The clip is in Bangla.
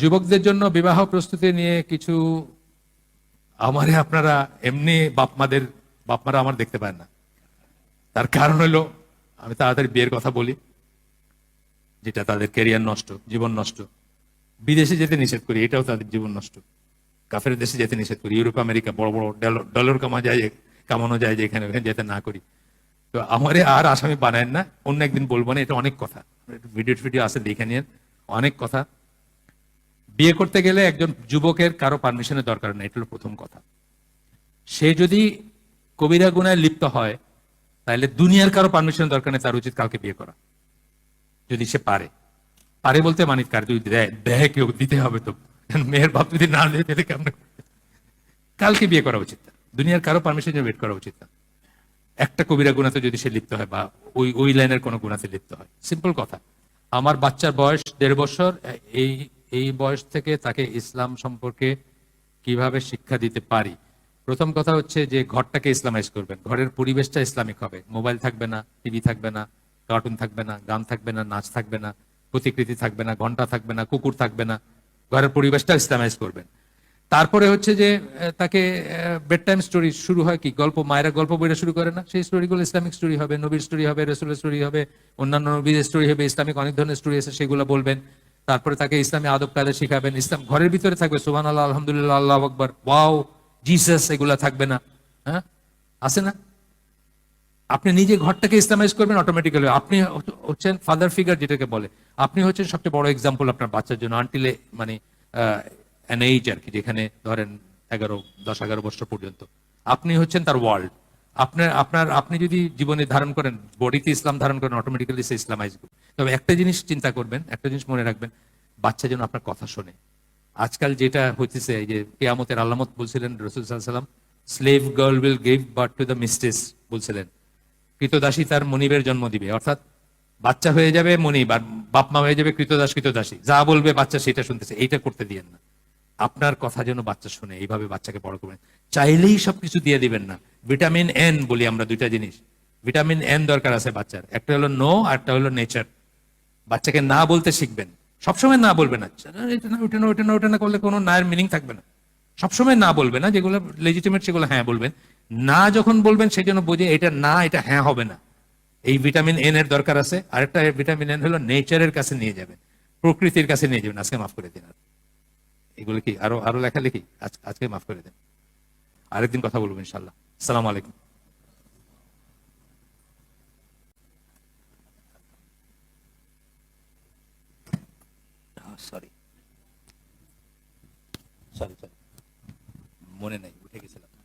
যুবকদের জন্য বিবাহ প্রস্তুতি নিয়ে কিছু আমারে আপনারা এমনি বাপমাদের, বাপমারা আমার দেখতে পায় না। তার কারণ হলো, আমি তাড়াতাড়ি বিয়ের কথা বলি, যেটা তাদের কেরিয়ার নষ্ট, জীবন নষ্ট। বিদেশে যেতে নিষেধ করি, এটাও তাদের জীবন নষ্ট। কাফের দেশে যেতে নিষেধ করি, ইউরোপ, আমেরিকা, বড় বড় ডলার কামা যায়, কামানো যায় যেখানে ওখানে যেতে না করি। তো আমারে আর আসামি বানায় না, অন্য একদিন বলব না, এটা অনেক কথা। ভিডিও ভিডিও আছে দেখে নিয়ে অনেক কথা। বিয়ে করতে গেলে একজন যুবকের কারও পারমিশনের দরকার নেই, এটা হলো প্রথম কথা। সে যদি কবিরা গুনায় লিপ্ত হয়, তাহলে দুনিয়ার কারও পারমিশনের দরকার নেই তার উচিত কাউকে বিয়ে করা। যদি সে পারে। পারে বলতে মানিত কার? যদি দেয় কেউ দিতে হবে তো। মেয়ের বাপ যদি না দেয়, তাহলে কেমন? কালকে বিয়ে করা উচিত। দুনিয়ার কারও পারমিশন ওয়েট করা উচিত না। একটা কবিরা গুণাতে যদি সে লিপ্ত হয় বা ওই ওই লাইনের কোনো গুণাতে লিপ্ত হয়। সিম্পল কথা। আমার বাচ্চার বয়স দেড় বছর, এই এই বয়স থেকে তাকে ইসলাম সম্পর্কে কীভাবে শিক্ষা দিতে পারি? প্রথম কথা হচ্ছে যে ঘরটাকে ইসলামাইজ করবেন। ঘরের পরিবেশটা ইসলামিক হবে। মোবাইল থাকবে না, টিভি থাকবে না, কার্টুন থাকবে না, গান থাকবে না, নাচ থাকবে না, প্রতিকৃতি থাকবে না, ঘণ্টা থাকবে না, কুকুর থাকবে না। ঘরের পরিবেশটা ইসলামাইজ করবেন। তারপরে হচ্ছে যে তাকে বেড টাইম স্টোরি শুরু হয় কি? গল্প, মায়েরা গল্প বইটা শুরু করে না? সেই স্টোরিগুলো ইসলামিক স্টোরি হবে, নবীর স্টোরি হবে, রসুলের স্টোরি হবে, অন্যান্য নবীর স্টোরি হবে, ইসলামিক অনেক ধরনের স্টোরি আছে, সেগুলো বলবেন। তারপরে তাকে ইসলামী আদব কায়দা শিখাবেন। ইসলাম ঘরের ভিতরে থাকবে সুবান আল্লাহ আলহামদুলিল্লাহ, আল্লাহ আকবর। ওয়াও, জিসাস, এগুলা থাকবে না। হ্যাঁ? আছে না? আপনি নিজে ঘরটাকে ইসলামাইজ করবেন অটোমেটিক্যালি আপনি হচ্ছেন ফাদার ফিগার যেটাকে বলে। আপনি হচ্ছেন সবচেয়ে বড় এক্সাম্পল আপনার বাচ্চার জন্য আনটিলে মানে অ্যান এইজ আর কি, যেখানে ধরেন এগারো, দশ, এগারো বছর পর্যন্ত। আপনি হচ্ছেন তার ওয়ার্ল্ড আপনার আপনার, আপনি যদি জীবনে ধারণ করেন বডিতে ইসলাম ধারণ করেন অটোমেটিক্যালি সে ইসলামাইজ তবে একটা জিনিস চিন্তা করবেন, একটা জিনিস মনে রাখবেন, বাচ্চা যেন আপনার কথা শোনে। আজকাল যেটা হইতেছে যে কেয়ামতের আল্লামত বলছিলেন রসুল সাল্লাম slave girl will give birth to the mistress বলছিলেন। কৃতদাসী তার মনিবের জন্ম দিবে, অর্থাৎ বাচ্চা হয়ে যাবে মনিব, আর বাপ মা হয়ে যাবে কৃতদাস কৃতদাসী। যা বলবে বাচ্চা সেটা শুনতেছে, এইটা করতে দিয়েন না। আপনার কথা যেন বাচ্চা শুনে, এইভাবে বাচ্চাকে বড় করবেন। চাইলেই সবকিছু দিয়ে দিবেন না। ভিটামিন এন বলি আমরা দুইটা জিনিস। ভিটামিন এন দরকার আছে বাচ্চার। একটা হলো নো, আর একটা হলো নেচার। বাচ্চাকে না বলতে শিখবেন। সবসময় না বলবেন না। এটা না, ওটা না ওটা না ওটা না করলে কোনো নায়ের মিনিং থাকবে না। সবসময় না বলবেন না, যেগুলো লেজিটিমেট সেগুলো হ্যাঁ বলবেন। না যখন বলবেন, সেই জন্য বোঝে এটা না, এটা হ্যাঁ হবে না। এই ভিটামিন এন এর দরকার আছে। আরেকটা ভিটামিন এন হলো নেচারের কাছে নিয়ে যাবেন। প্রকৃতির কাছে নিয়ে যাবেন। আজকে মাফ করে দিন। এগুলো কি আরও আরও লেখালেখি? আজ- আজকে মাফ করে দেন। আরেকদিন কথা বলব ইনশাল্লাহ সালাম আলাইকুম। সরি। Sorry sorry. মনে নাই উঠে গেছিলাম।